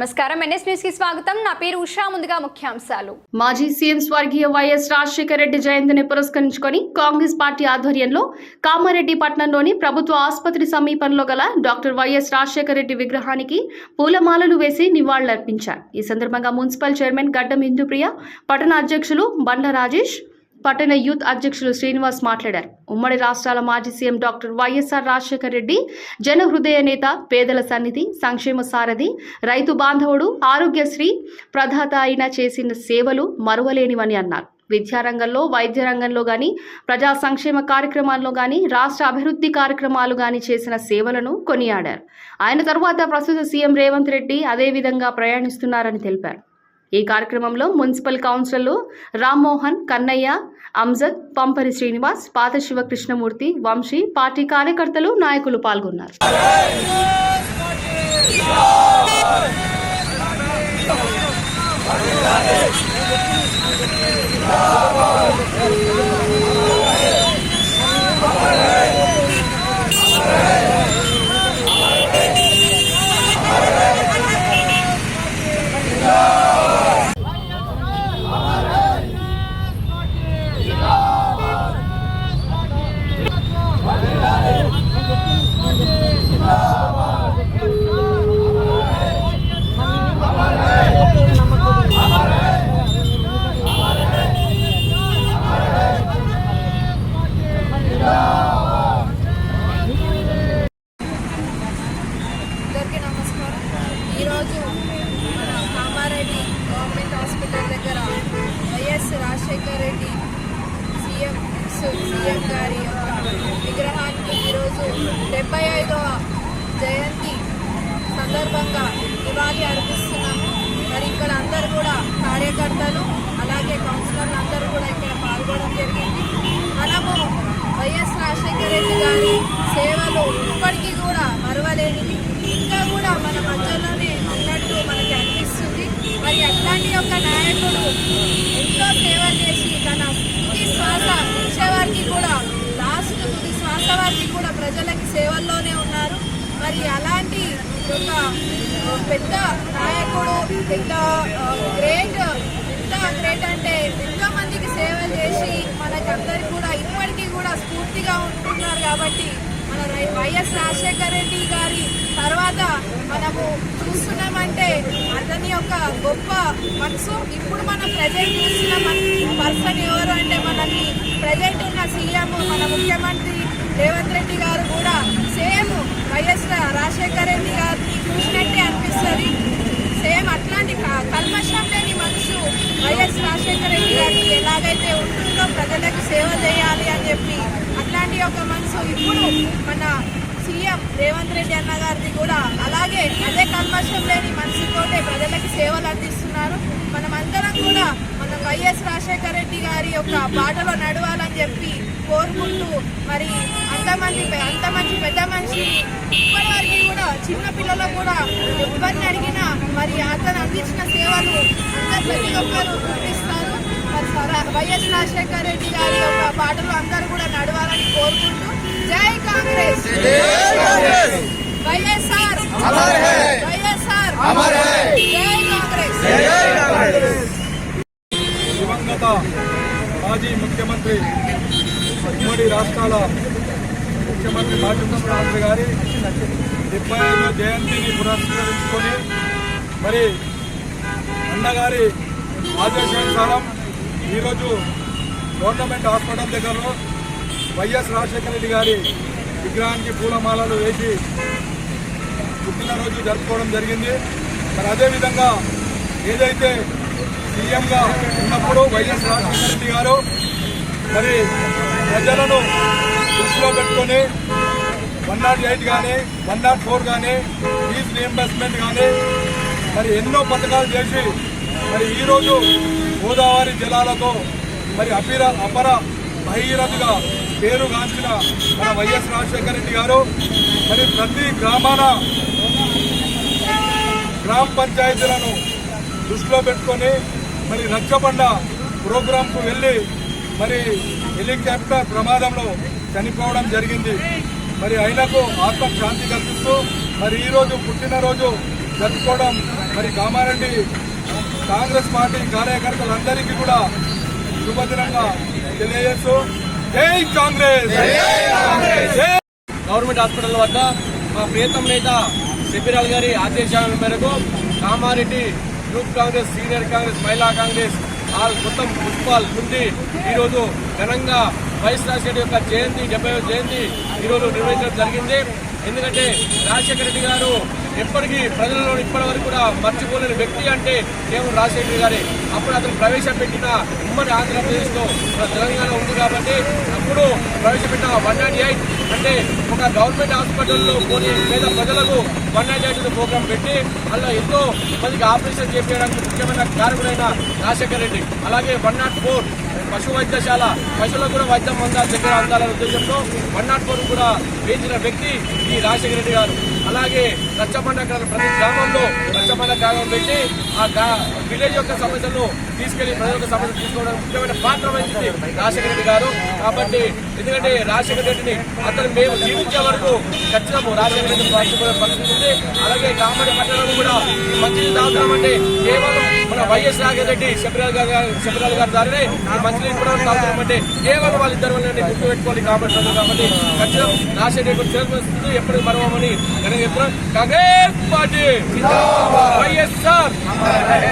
నమస్కారం. ఎన్ఎస్ న్యూస్కి స్వాగతం. నా పేరు ఉషా. ముందుగా ముఖ్యాంశాలు. మాజీ సీఎం స్వర్గీయ వైఎస్ రాజశేఖర రెడ్డి జయంతిని పురస్కరించుకొని కాంగ్రెస్ పార్టీ ఆధ్వర్యంలో కామారెడ్డి పట్టణంలోని ప్రభుత్వ ఆసుపత్రి సమీపంలో గల డాక్టర్ వైఎస్ రాజశేఖర రెడ్డి విగ్రహానికి పూలమాలలు వేసి నివాళులర్పించారు. ఈ సందర్భంగా మున్సిపల్ చైర్మన్ గడ్డం ఇందుప్రియ పట్టణ అధ్యక్షులు బండ్ల రాజేష్ పట్టణ యూత్ అధ్యక్షులు శ్రీనివాస్ మాట్లాడారు. ఉమ్మడి రాష్ట్రాల మాజీ CM doctor YSR Rajasekhara Reddy జన హృదయ నేత పేదల సన్నిధి సంక్షేమ సారథి రైతు బాంధవుడు ఆరోగ్యశ్రీ ప్రధాత అయిన చేసిన సేవలు మరువలేనివని అన్నారు. విద్యారంగంలో వైద్య రంగంలో కానీ ప్రజా సంక్షేమ కార్యక్రమాల్లో కానీ రాష్ట్ర అభివృద్ధి కార్యక్రమాలు కానీ చేసిన సేవలను కొనియాడారు. ఆయన తరువాత ప్రస్తుత సీఎం రేవంత్ రెడ్డి అదేవిధంగా ప్రయాణిస్తున్నారని తెలిపారు. ఈ కార్యక్రమంలో మున్సిపల్ కౌన్సిలర్లు రామ్మోహన్ కన్నయ్య అంజద్ పంపరి శ్రీనివాస్ పాత శివకృష్ణమూర్తి వంశీ పార్టీ కార్యకర్తలు నాయకులు పాల్గొన్నారు. అందరికీ ఈరోజు మన కామారెడ్డి గవర్నమెంట్ హాస్పిటల్ దగ్గర YS Rajasekhara Reddy CM CM గారి యొక్క విగ్రహానికి ఈరోజు డెబ్బై ఐదవ జయంతి సందర్భంగా నివాళి అర్పిస్తున్నాము. మరి ఇక్కడ అందరూ కూడా కార్యకర్తలు అలాగే కౌన్సిలర్లు అందరూ కూడా ఇక్కడ పాల్గొనడం జరిగింది. మనము వైఎస్ రాజశేఖర రెడ్డి గారు సేవలు ఇప్పటికీ కూడా మరవలేనివి ఇంకా కూడా మన మధ్యలోనే ఉన్నట్టు మనకి అనిపిస్తుంది మరి అట్లాంటి ఒక నాయకుడు ఎంతో సేవలు చేసి తన తుది శ్వాస ఇచ్చే వారికి కూడా లాస్ట్ తుది శ్వాస వారికి కూడా ప్రజలకి సేవల్లోనే ఉన్నారు. మరి అలాంటి ఒక పెద్ద నాయకుడు పెద్ద గ్రేట్ ఎంత గ్రేట్ అంటే ఎంతో మందికి సేవలు చేసి మనకందరికి కూడా ఇప్పటికీ కూడా స్ఫూర్తిగా ఉంటున్నారు కాబట్టి మన వైఎస్ రాజశేఖర రెడ్డి గారి తర్వాత మనము చూస్తున్నామంటే అతని యొక్క గొప్ప మనసు ఇప్పుడు మనం ప్రజెంట్ చూస్తున్న పర్సన్ ఎవరు అంటే మనల్ని ప్రజెంట్ ఉన్న సీఎం మన ముఖ్యమంత్రి రేవంత్ రెడ్డి గారు కూడా సేమ్ వైఎస్ రాజశేఖర రెడ్డి గారిని చూసినట్టే అనిపిస్తుంది. సేమ్ అట్లాంటి కల్మషం లేని మనసు వైఎస్ రాజశేఖర రెడ్డి గారికి ఎలాగైతే ఉంటుందో ప్రజలకు సేవ చేయాలి అని చెప్పి అట్లాంటి ఒక మనసు ఇప్పుడు మన సీఎం రేవంత్ రెడ్డి అన్న గారిది కూడా. అలాగే అదే కల్మషం లేని మనసుతోటే ప్రజలకు సేవలు అందిస్తున్నారు. మనమందరం కూడా వైఎస్ రాజశేఖర రెడ్డి గారి యొక్క బాటలో నడవాలని చెప్పి కోరుకుంటూ మరి అంతమంది అంత మంచి పెద్ద మనిషి ఇప్పటి వరకు కూడా చిన్న పిల్లలు కూడా ఎవరిని అడిగినా మరి అతను అందించిన సేవలు అందరు ప్రతి ఒక్కరు గుర్తిస్తారు మరి సర- వైఎస్ రాజశేఖర రెడ్డి గారి యొక్క బాటలో అందరూ కూడా నడవాలని కోరుకుంటూ జై కాంగ్రెస్. వైఎస్ఆర్. వైఎస్ఆర్. దివంగత మాజీ ముఖ్యమంత్రి ఉమ్మడి రాష్ట్రాల ముఖ్యమంత్రి మాజీ ముఖ్యమంత్రి గారి డెబ్బై ఐదో జయంతిని పురస్కరించుకొని మరి అన్నగారి ఆదేశానుసారం ఈరోజు గవర్నమెంట్ హాస్పిటల్ దగ్గరలో వైఎస్ రాజశేఖర రెడ్డి గారి విగ్రహానికి పూలమాలలు వేసి పుట్టినరోజు జరుపుకోవడం జరిగింది. మరి అదేవిధంగా ఏదైతే సీఎంగా ఉన్నప్పుడు వైఎస్ రాజశేఖర రెడ్డి గారు మరి ప్రజలను దృష్టిలో పెట్టుకొని వన్ నాట్ ఎయిట్ కానీ వన్ నాట్ ఫోర్ కానీ ఫీజ్ రీఎంబర్స్మెంట్ కానీ మరి ఎన్నో పథకాలు చేసి మరి ఈరోజు గోదావరి జలాలతో మరి అపీర అపర భగీరథుగా పేరుగాంచిన మన వైఎస్ రాజశేఖర రెడ్డి గారు మరి ప్రతి గ్రామాన గ్రామ పంచాయతీలను దృష్టిలో పెట్టుకొని మరి రచ్చబండ ప్రోగ్రాంకు వెళ్ళి మరి హెలికాప్టర్ ప్రమాదంలో చనిపోవడం జరిగింది. మరి ఆయనకు ఆత్మ శాంతి కల్పిస్తూ మరి ఈరోజు పుట్టినరోజు జరుపుకోవడం మరి కామారెడ్డి కాంగ్రెస్ పార్టీ కార్యకర్తలందరికీ కూడా శుభదినంగా తెలియజేస్తూ జై కాంగ్రెస్! గవర్నమెంట్ హాస్పిటల్ వద్ద మా ప్రియతమ నేత శబిరాల్ గారి ఆదేశాల మేరకు కామారెడ్డి యూత్ కాంగ్రెస్ సీనియర్ కాంగ్రెస్ మహిళా కాంగ్రెస్ ఆల్ మొత్తం ఫుట్బాల్ నుండి ఈరోజు ఘనంగా వైఎస్ రాజశేఖర యొక్క జయంతి డెబ్బై జయంతి ఈరోజు నిర్వహించడం జరిగింది. ఎందుకంటే రాజశేఖర రెడ్డి గారు ఎప్పటికీ ప్రజలలో ఇప్పటి వరకు కూడా మర్చిపోలేని వ్యక్తి అంటే కేవలం రాజశేఖర్ గారే. అప్పుడు అతను ప్రవేశపెట్టిన ఉమ్మడి ఆంధ్రప్రదేశ్లో తెలంగాణ ఉంది కాబట్టి అప్పుడు ప్రవేశపెట్టిన వన్ నాట్ ఎయిట్ అంటే ఒక గవర్నమెంట్ హాస్పిటల్లో పోనీ పేద ప్రజలకు వన్ నాట్ ఎయిట్ ప్రోగ్రాం పెట్టి అలా ఎంతో మందికి ఆపరేషన్ చేపించడానికి ముఖ్యమైన కారకుడైన రాజశేఖర్ రెడ్డి. అలాగే వన్ నాట్ ఫోర్ పశు వైద్యశాల పశువులకు కూడా వైద్యం అందాలి దగ్గర అందాలనే ఉద్దేశంతో వన్ నాట్ ఫోర్ కూడా వేయించిన వ్యక్తి ఈ రాజశేఖర రెడ్డి గారు. అలాగే రచ్చబండ గ్రామం ప్రతి గ్రామంలో రచ్చబండ గ్రామం పెట్టి ఆ విలేజ్ యొక్క సమస్యలను తీసుకెళ్ళి ప్రజల యొక్క సమస్యలు తీసుకోవడం ముఖ్యమైన పాత్ర వహించింది రాజశేఖర రెడ్డి గారు. కాబట్టి ఎందుకంటే రాజశేఖర రెడ్డిని అతను మేము జీవించే వరకు ఖచ్చితంగా రాజశేఖర రెడ్డి పరిస్థితి పరిస్థితి అలాగే కామడి పట్టణంలో కూడా మంచిది దాగుతామంటే కేవలం మన వైఎస్ రాజశేఖర రెడ్డి శబరిలాల్ గారు శబరిలాల్ గారి దారినే ఈ మంచినీళ్ళు కూడా తాగుతున్నాం కేవలం వాళ్ళిద్దరి వల్ల గుర్తుపెట్టుకోవాలి కాబట్టి కాబట్టి ఖచ్చితంగా రాజశేఖర రెడ్డి చేరుకుని ఎప్పటికీ మరవమని కాంగ్రెస్ పార్టీ వైఎస్ఆర్